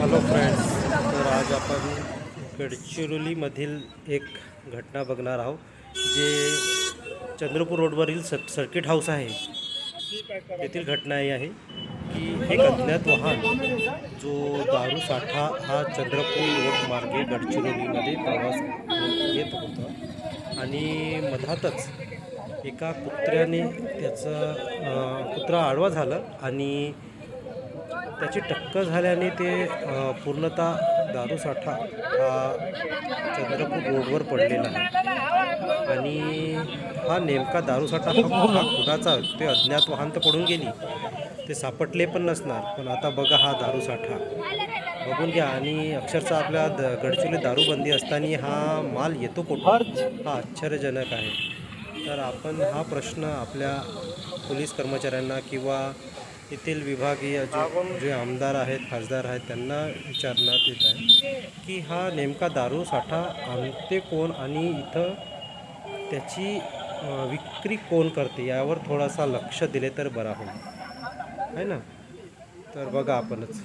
Hello friends तर आज आपण गडचिरोलीमधील एक घटना बघणार आहोत जे चंद्रपूर रोडवरील स सर्किट हाऊस आहे. तेथील घटना ही आहे की एक अज्ञात वाहन जो दारू साठा हा चंद्रपूर रोड मार्गे गडचिरोलीमध्ये प्रवास येत होता आणि मधातच एका कुत्र्याने त्याचं कुत्रा आडवा झाला आणि त्याची टक्कर झाल्याने ते पूर्णतः दारूसाठा हा चंद्रपूर रोडवर पडलेला आहे. आणि हा नेमका दारूसाठा हा हा कुणाचा? ते अज्ञात वाहन तर पडून गेली. ते सापडले पण नसणार. पण आता बघा हा दारूसाठा बघून घ्या. आणि अक्षरशः आपल्या द गडचिरोली दारूबंदी असताना हा माल येतो कुठं हा आश्चर्यजनक आहे. तर आपण हा प्रश्न आपल्या पोलीस कर्मचाऱ्यांना किंवा येथील विभागीय जे जे आमदार आहेत खासदार आहेत त्यांना विचारण्यात येत आहे की हा नेमका दारू साठा आणते कोण आणि इथं त्याची विक्री कोण करते यावर थोडासा लक्ष दिले तर बरा होईल. आहे ना? तर बघा आपणच.